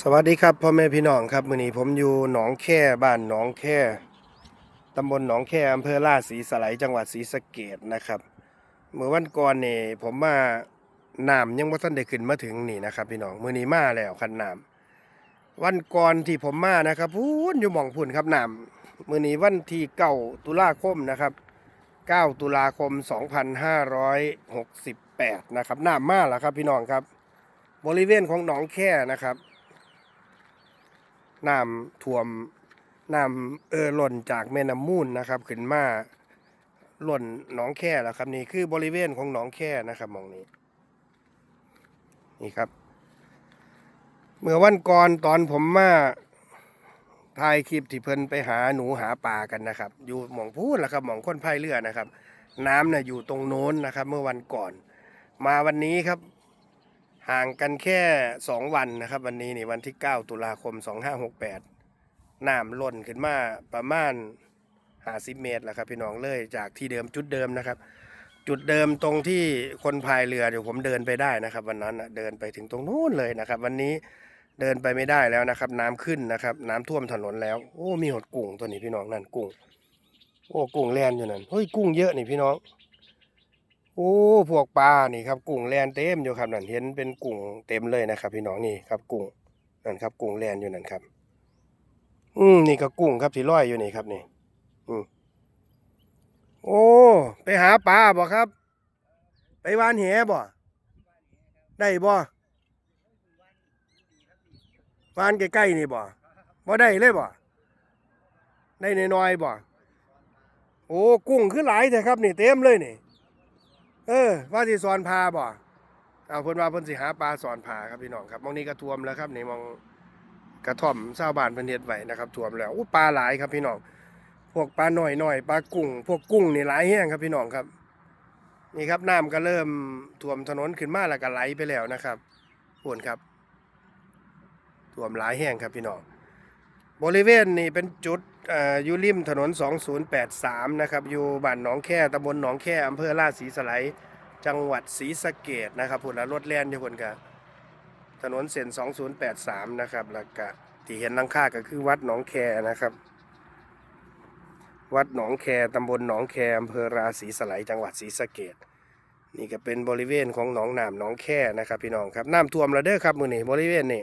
สวัสดีครับพ่อแม่พี่น้องครับมื้อนี้ผมอยู่หนองแค่บ้านหนองแค่ตำบลหนองแค่อำเภอลาดศรีสไลยจังหวัดศรีสะเกษนะครับเมื่อวันก่อนนี่ผมมาน้ำยังบ่ทันได้ขึ้นมาถึงนี่นะครับ พี่น้องมื้อนี้มาแล้วคันน้ำวันก่อนที่ผมมานะครับพูนอยู่หม่องพุ่นครับน้ำมื้อนี้วันที่9ตุลาคมนะครับ9ตุลาคม2568นะครับน้ำมาแล้วครับพี่น้องครับ บริเวณของหนองแค่นะครับ น้ำท่วมน้ำเออหล่นจากแม่น้ำมูลนะครับ ขึ้นมาหล่นหนองแค่แล้วครับ นี่คือบริเวณของหนองแค่นะครับมองนี้ นี่ครับ เมื่อวันก่อนตอนผมมาถ่ายคลิปที่เพิ่นไปหาหนูหาปลากันนะครับ อยู่หมองพูดแหละครับหมองค้นพายเรือนะครับ น้ำน่ะอยู่ตรงโน้นนะครับ เมื่อวันก่อน มาวันนี้ครับ ห่างกันแค่ 2 วันนะครับ วันนี้นี่วันที่ 9 ตุลาคม 2568น้ำล้นขึ้นมาประมาณ50เมตรแล้วครับพี่น้องเลยจากที่เดิมจุดเดิมนะครับ จุดเดิมตรงที่คนพายเรือเดี๋ยวผมเดินไปได้นะครับ วันนั้นเดินไปถึงตรงนู้นเลยนะครับ วันนี้เดินไปไม่ได้แล้วนะครับ น้ำขึ้นนะครับ น้ำท่วมถนนแล้วโอ้มีหดกุ้งตัวนี้พี่น้องนั่นกุ้ง โอ้กุ้งแลนอยู่นั่นเฮ้ยกุ้งเยอะนี่พี่น้อง โอ้พวกปลานี่ครับกุ้งแลนเต็มอยู่ครับนั่นเห็นเป็นกุ้งเต็มเลยนะครับ พี่น้องนี่ครับกุ้งนั่นครับกุ้งแลนอยู่นั่นครับ อืมนี่ก็กุ้งครับที่ลอยอยู่นี่ครับนี่ อืมโอ้ไปหาปลาบ่ครับ ไปวานแหบ่ได้บ่วานใกล้ๆนี่บ่บ่ได้เลยบ่ได้น้อยๆบ่โอ้กุ้งคือหลายแต่ครับ นี่เต็มเลยนี่ เออ ว่าสิสอนพาบ่เอาเพิ่นว่าเพิ่นสิหาปลาสอนพาครับพี่น้องครับมองนี้ก็ท่วมแล้วครับนี่มองกระท่อมชาวบ้านเพิ่นเฮ็ดไว้นะครับท่วมแล้วอู้ปลาหลายครับพี่น้องพวกปลาหน่อยหน่อยปลากุ้ง พวกกุ้งนี่หลายแห้งครับพี่น้องครับ นี่ครับน้ำก็เริ่มท่วมถนนขึ้นมาแล้วก็ไหลไปแล้วนะครับพวนครับท่วมหลายแห้งครับพี่น้อง บริเวณนี่เป็นจุดออยู่ริมถนน 2083 นะครับอยู่บ้านหนองแค่ตำบลหนองแค่อำเภอลาดศรีสไลจังหวัดศรีสะเกดนะครับพุ่นละรถแล่นอยู่คนกับถนนเส้น 2083 นะครับแล้วก็ที่เห็นลังคาก็คือวัดหนองแคนะครับ วัดหนองแคตำบลหนองแคอำเภอราศีสไลจังหวัดศรีสะเกดนี่ก็เป็นบริเวณของหนองน้ำหนองแคนะครับพี่น้องครับน้ำท่วมแล้วเด้อครับมือนี้บริเวณนี้